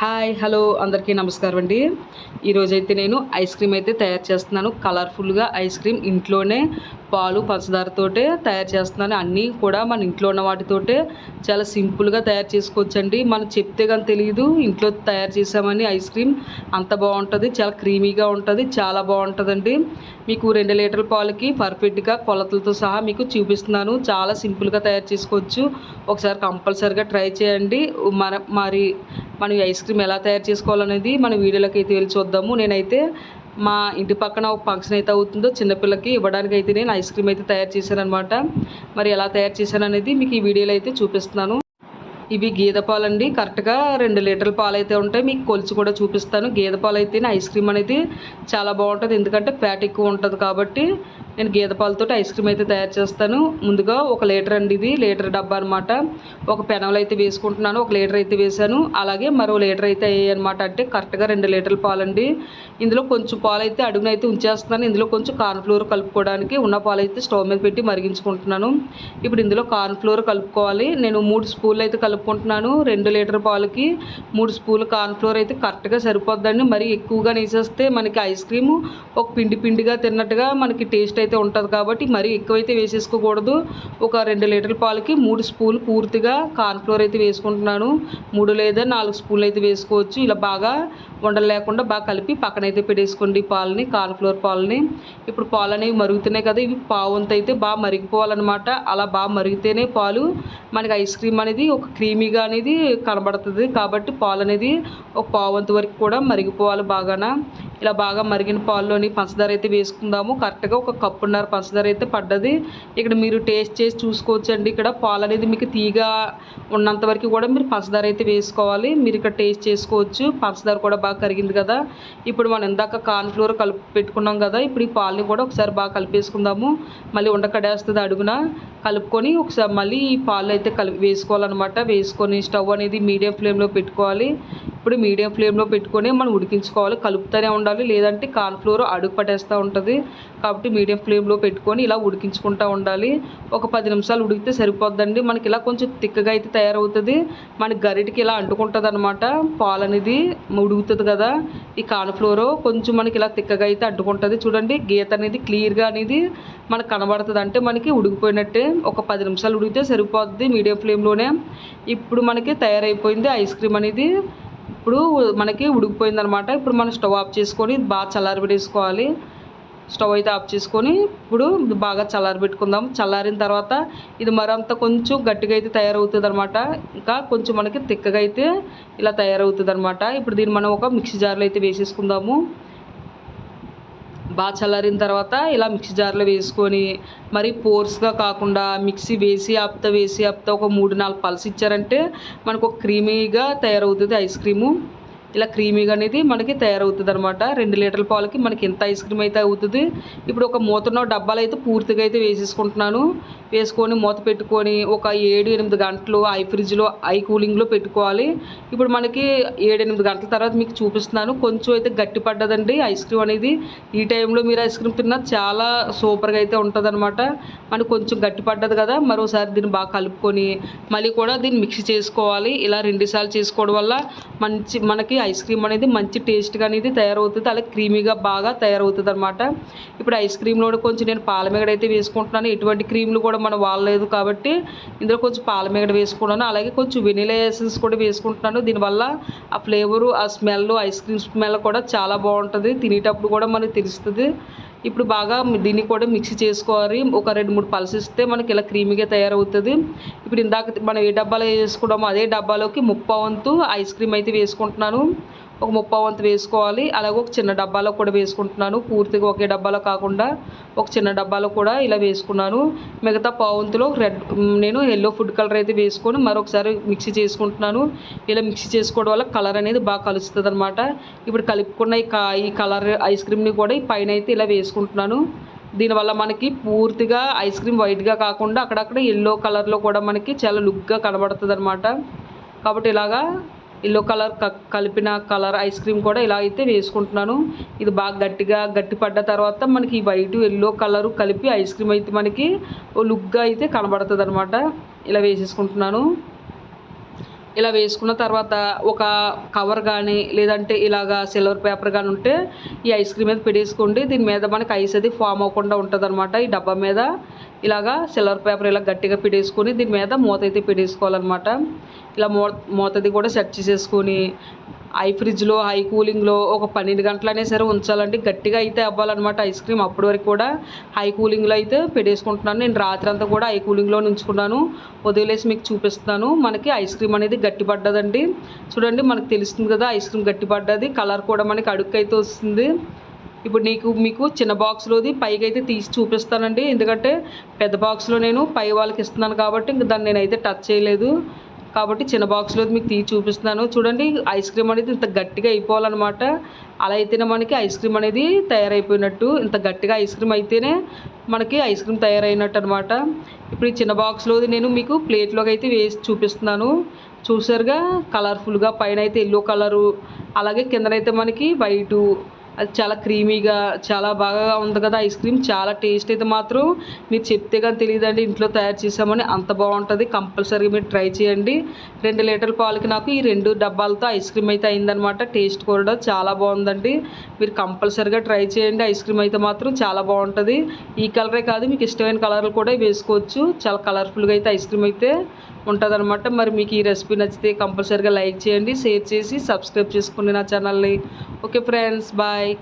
Hi hello అందరికీ నమస్కారం అండి. ఈరోజైతే నేను ఐస్ క్రీమ్ అయితే తయారు చేస్తున్నాను. కలర్ఫుల్గా ఐస్ క్రీమ్ ఇంట్లోనే పాలు పంచదారతోటే తయారు చేస్తున్నాను. అన్నీ కూడా మన ఇంట్లో ఉన్న వాటితోటే చాలా సింపుల్గా తయారు చేసుకోవచ్చండి. మనం చెప్తే కానీ తెలియదు ఇంట్లో తయారు చేసామని ఐస్ క్రీమ్ అంత బాగుంటుంది చాలా క్రీమీగా ఉంటుంది చాలా బాగుంటుందండి. మీకు రెండు లీటర్ల పాలకి పర్ఫెక్ట్గా కొలతలతో సహా మీకు చూపిస్తున్నాను. చాలా సింపుల్గా తయారు చేసుకోవచ్చు. ఒకసారి కంపల్సరిగా ట్రై చేయండి. మన మరి మనం ఈ ఐస్ క్రీమ్ ఎలా తయారు చేసుకోవాలనేది మన వీడియోలోకి అయితే వెళ్ళి చూద్దాము. నేనైతే మా ఇంటి పక్కన ఒక ఫంక్షన్ అయితే అవుతుందో చిన్నపిల్లకి ఇవ్వడానికి అయితే నేను ఐస్ క్రీమ్ అయితే తయారు చేశాను అనమాట మరి ఎలా తయారు చేశాను అనేది మీకు ఈ వీడియోలో అయితే చూపిస్తున్నాను. ఇవి గేదె పాలండి. కరెక్ట్గా రెండు లీటర్ల పాలు అయితే ఉంటాయి. మీకు కొలిచి కూడా చూపిస్తాను. గేదె పాలు అయితేనే ఐస్ క్రీమ్ అనేది చాలా బాగుంటుంది. ఎందుకంటే ఫ్యాట్ ఎక్కువ ఉంటుంది కాబట్టి నేను గేదె పాలతో ఐస్ క్రీమ్ అయితే తయారు చేస్తాను. ముందుగా ఒక లీటర్ అండి ఇది లీటర్ డబ్బా అనమాట ఒక పెనవలు అయితే వేసుకుంటున్నాను ఒక లీటర్ అయితే వేసాను అలాగే మరో లీటర్ అయితే అయ్యాయి అనమాట అంటే కరెక్ట్గా రెండు లీటర్ల పాలండి. ఇందులో కొంచెం పాలు అయితే అడుగున అయితే ఉంచేస్తున్నాను. ఇందులో కొంచెం కార్న్ఫ్లోర్ కలుపుకోవడానికి ఉన్న పాలు అయితే స్టవ్ మీద పెట్టి మరిగించుకుంటున్నాను. ఇప్పుడు ఇందులో కార్న్ఫ్లోర్ కలుపుకోవాలి. నేను మూడు స్పూన్లు అయితే కలుపుకుంటున్నాను రెండు లీటర్ పాలకి. మూడు స్పూన్లు కార్న్ఫ్లోర్ అయితే కరెక్ట్గా సరిపోద్దండి. మరి ఎక్కువగా వేసేస్తే మనకి ఐస్ క్రీము ఒక పిండి పిండిగా తిన్నట్టుగా మనకి టేస్ట్ అయితే అయితే ఉంటుంది కాబట్టి మరీ ఎక్కువైతే వేసేసుకోకూడదు. ఒక రెండు లీటర్ల పాలకి మూడు స్పూన్లు పూర్తిగా కార్న్ఫ్లోర్ అయితే వేసుకుంటున్నాను. మూడు లేదా నాలుగు స్పూన్లు అయితే వేసుకోవచ్చు. ఇలా బాగా ఉండలు లేకుండా బాగా కలిపి పక్కన అయితే పెట్టేసుకోండి పాలని కార్న్ఫ్లోర్ పాలని. ఇప్పుడు పాలు అనేవి మరుగుతున్నాయి కదా ఇవి పావంత అయితే బాగా మరిగిపోవాలన్నమాట. అలా బాగా మరిగితేనే పాలు మనకి ఐస్ క్రీమ్ అనేది ఒక క్రీమీగా అనేది కనబడుతుంది. కాబట్టి పాలు అనేది ఒక పావంత వరకు కూడా మరిగిపోవాలి బాగాన. ఇలా బాగా మరిగిన పాల్లోని పంచదార అయితే వేసుకుందాము. కరెక్ట్గా ఒక కప్పున్నర పంచదార అయితే పడ్డది. ఇక్కడ మీరు టేస్ట్ చేసి చూసుకోవచ్చు అండి ఇక్కడ పాలు అనేది మీకు తీగా ఉన్నంత వరకు కూడా మీరు పంచదార అయితే వేసుకోవాలి. మీరు ఇక్కడ టేస్ట్ చేసుకోవచ్చు. పంచదార కూడా బాగా కరిగింది కదా. ఇప్పుడు మనం ఇందాక కార్న్ఫ్లోర్ కలిపి పెట్టుకున్నాం కదా. ఇప్పుడు ఈ పాలని కూడా ఒకసారి బాగా కలిపేసుకుందాము. మళ్ళీ ఉండకడేస్తుంది అడుగున. కలుపుకొని ఒకసారి మళ్ళీ ఈ పాలు అయితే కలిపి వేసుకోవాలన్నమాట. వేసుకొని స్టవ్ అనేది మీడియం ఫ్లేమ్లో పెట్టుకోవాలి. ఇప్పుడు మీడియం ఫ్లేమ్లో పెట్టుకొని మనం ఉడికించుకోవాలి. కలుపుతూనే ఉండాలి. లేదంటే కార్న్ఫ్లోర్ అడుగు పట్టేస్తూ ఉంటుంది. కాబట్టి మీడియం ఫ్లేమ్లో పెట్టుకొని ఇలా ఉడికించుకుంటూ ఉండాలి. ఒక పది నిమిషాలు ఉడికితే సరిపోద్దండి. మనకి ఇలా కొంచెం తిక్కగా అయితే తయారవుతుంది. మనకి గరిటికి ఇలా అంటుకుంటుంది అనమాట పాలు అనేది ఉడుకుతుంది కదా. ఈ కార్న్ఫ్లోర్ కొంచెం మనకి ఇలా తిక్కగా అయితే అంటుకుంటుంది. చూడండి గీత అనేది క్లియర్గా అనేది మనకు కనబడుతుంది. అంటే మనకి ఉడికిపోయినట్టే ఒక పది నిమిషాలు ఉడికితే సరిపోద్ది మీడియం ఫ్లేమ్లోనే. ఇప్పుడు మనకి తయారైపోయింది ఐస్ క్రీమ్ అనేది. ఇప్పుడు మనకి ఉడికిపోయింది అనమాట ఇప్పుడు మనం స్టవ్ ఆఫ్ చేసుకొని బాగా చల్లారబెట్టేసుకోవాలి. స్టవ్ అయితే ఆఫ్ చేసుకొని ఇప్పుడు బాగా చల్లారబెట్టుకుందాం. చల్లారిన తర్వాత ఇది మరంత కొంచెం గట్టిగా అయితే తయారవుతుంది అనమాట ఇంకా కొంచెం మనకి తిక్కగా అయితే ఇలా తయారవుతుంది అనమాట ఇప్పుడు దీన్ని మనం ఒక మిక్సీ జార్లో అయితే వేసేసుకుందాము. బాగా చల్లారిన తర్వాత ఇలా మిక్సీ జార్లో వేసుకొని మరి పోర్స్గా కాకుండా మిక్సీ వేసి ఆపుతా వేసి ఆపుతా ఒక మూడు నాలుగు పల్స్ ఇచ్చారంటే మనకు ఒక క్రీమీగా తయారవుతుంది ఐస్ క్రీము. ఇలా క్రీమీగా అనేది మనకి తయారవుతుంది అనమాట రెండు లీటర్ల పాలకి మనకి ఎంత ఐస్ క్రీమ్ అయితే అవుతుంది. ఇప్పుడు ఒక మూతన్న డబ్బాలు అయితే పూర్తిగా అయితే వేసేసుకుంటున్నాను. వేసుకొని మూత పెట్టుకొని ఒక ఏడు ఎనిమిది గంటలు ఐ ఫ్రిడ్జ్లో ఐ కూలింగ్లో పెట్టుకోవాలి. ఇప్పుడు మనకి ఏడు ఎనిమిది గంటల తర్వాత మీకు చూపిస్తున్నాను. కొంచెం అయితే గట్టి పడ్డదండి ఐస్ క్రీమ్ అనేది. ఈ టైంలో మీరు ఐస్ క్రీమ్ తిన్నా చాలా సూపర్గా అయితే ఉంటుంది అనమాట మనకు కొంచెం గట్టి పడ్డది కదా మరోసారి దీన్ని బాగా కలుపుకొని మళ్ళీ కూడా దీన్ని మిక్స్ చేసుకోవాలి. ఇలా రెండుసార్లు చేసుకోవడం వల్ల మంచి మనకి ఐస్ క్రీమ్ అనేది మంచి టేస్ట్గా అనేది తయారవుతుంది. అలాగే క్రీమీగా బాగా తయారవుతుంది అనమాట ఇప్పుడు ఐస్ క్రీమ్లో కొంచెం నేను పాలమేగడ అయితే వేసుకుంటున్నాను. ఎటువంటి క్రీమ్లు కూడా మనం వాడలేదు కాబట్టి ఇందులో కొంచెం పాలమేగడ వేసుకున్నాను. అలాగే కొంచెం వెనిలా ఎసెన్స్ కూడా వేసుకుంటున్నాను. దీనివల్ల ఆ ఫ్లేవరు ఆ స్మెల్ ఐస్ క్రీమ్ స్మెల్ కూడా చాలా బాగుంటుంది. తినేటప్పుడు కూడా మనకి తెలుస్తుంది. ఇప్పుడు బాగా దీన్ని కూడా మిక్స్ చేసుకోవాలి. ఒక రెండు మూడు పల్స్ ఇస్తే మనకి ఇలా క్రీమీగా తయారవుతుంది. ఇప్పుడు ఇందాక మనం ఏ డబ్బాలో వేసుకున్నామో అదే డబ్బాలోకి ముప్పావంతు ఐస్ క్రీమ్ అయితే వేసుకుంటున్నాను. ఒక ముప్పై వంతు వేసుకోవాలి. అలాగే ఒక చిన్న డబ్బాలో కూడా వేసుకుంటున్నాను. పూర్తిగా ఒకే డబ్బాలో కాకుండా ఒక చిన్న డబ్బాలో కూడా ఇలా వేసుకున్నాను. మిగతా పావంతులో రెడ్ నేను ఎల్లో ఫుడ్ కలర్ అయితే వేసుకొని మరొకసారి మిక్సీ చేసుకుంటున్నాను. ఇలా మిక్సీ చేసుకోవడం వల్ల కలర్ అనేది బాగా కలుస్తుంది అనమాట ఇప్పుడు కలుపుకున్న ఈ ఈ కలర్ ఐస్ క్రీమ్ని కూడా ఈ పైన అయితే ఇలా వేసుకుంటున్నాను. దీనివల్ల మనకి పూర్తిగా ఐస్ క్రీమ్ వైట్గా కాకుండా అక్కడక్కడ ఎల్లో కలర్లో కూడా మనకి చాలా లుక్గా కనబడుతుంది అనమాట కాబట్టి ఇలాగా ఎల్లో కలర్ కలిపిన కలర్ ఐస్ క్రీమ్ కూడా ఇలా అయితే వేసుకుంటున్నాను. ఇది బాగా గట్టిగా గట్టి పడ్డ తర్వాత మనకి వైట్ ఎల్లో కలరు కలిపి ఐస్ క్రీమ్ అయితే మనకి ఓ లుక్గా అయితే కనబడుతుంది ఇలా వేసేసుకుంటున్నాను. ఇలా వేసుకున్న తర్వాత ఒక కవర్ కానీ లేదంటే ఇలాగా సిల్వర్ పేపర్ కానీ ఉంటే ఈ ఐస్ క్రీమ్ మీద పెట్టేసుకోండి. దీని మీద మనకి ఐస్ అది ఫామ్ అవ్వకుండా ఉంటుంది ఈ డబ్బా మీద ఇలాగా సిల్వర్ పేపర్ ఇలా గట్టిగా పెట్టేసుకొని దీని మీద మూత అయితే పెట్టేసుకోవాలన్నమాట. ఇలా మూ మూతది కూడా సెట్ చేసేసుకొని హై ఫ్రిడ్జ్లో హై కూలింగ్లో ఒక పన్నెండు గంటలనే సరే ఉంచాలండి. గట్టిగా అయితే అవ్వాలన్నమాట ఐస్ క్రీమ్. అప్పటి వరకు కూడా హై కూలింగ్లో అయితే పెట్టేసుకుంటున్నాను. నేను రాత్రి అంతా కూడా హై కూలింగ్లో ఉంచుకున్నాను వదిలేసి మీకు చూపిస్తాను మనకి ఐస్ క్రీమ్ అనేది గట్టిపడ్డదండి. చూడండి మనకు తెలుస్తుంది కదా ఐస్ క్రీమ్ గట్టిపడ్డది. కలర్ కూడా మనకి అడుక్కు అయితే వస్తుంది. ఇప్పుడు నీకు మీకు చిన్న బాక్స్లోది పైకి అయితే తీసి చూపిస్తానండి. ఎందుకంటే పెద్ద బాక్స్లో నేను పై వాళ్ళకి ఇస్తున్నాను కాబట్టి ఇంక దాన్ని నేనైతే టచ్ చేయలేదు. కాబట్టి చిన్న బాక్స్లో మీకు తీసి చూపిస్తున్నాను. చూడండి ఐస్ క్రీమ్ అనేది ఇంత గట్టిగా అయిపోవాలన్నమాట. అలా అయితేనే మనకి ఐస్ క్రీమ్ అనేది తయారైపోయినట్టు. ఇంత గట్టిగా ఐస్ క్రీమ్ అయితేనే మనకి ఐస్ క్రీమ్ తయారైనట్టు అనమాట ఇప్పుడు ఈ చిన్న బాక్స్లోది నేను మీకు ప్లేట్లోకి అయితే వేసి చూపిస్తున్నాను. చూసారుగా కలర్ఫుల్గా పైన అయితే ఎల్లో కలరు అలాగే కిందనైతే మనకి వైటు అది చాలా క్రీమీగా చాలా బాగా ఉంది కదా ఐస్ క్రీమ్. చాలా టేస్ట్ అయితే మాత్రం మీరు చెప్తే కానీ తెలియదండి ఇంట్లో తయారు చేసామని. అంత బాగుంటుంది. కంపల్సరీగా మీరు ట్రై చేయండి. రెండు లీటర్ల పాలకి నాకు ఈ రెండు డబ్బాలతో ఐస్ క్రీమ్ అయితే అయిందనమాట టేస్ట్ కూడా చాలా బాగుందండి. మీరు కంపల్సరీగా ట్రై చేయండి. ఐస్ క్రీమ్ అయితే మాత్రం చాలా బాగుంటుంది. ఈ కలరే కాదు మీకు ఇష్టమైన కలర్లు కూడా వేసుకోవచ్చు. చాలా కలర్ఫుల్గా అయితే ఐస్ క్రీమ్ అయితే ఉంటుందన్నమాట. మరి మీకు ఈ రెసిపీ నచ్చితే కంపల్సరీగా లైక్ చేయండి షేర్ చేసి సబ్స్క్రైబ్ చేసుకోండి నా ఛానల్ని. Okay friends bye. like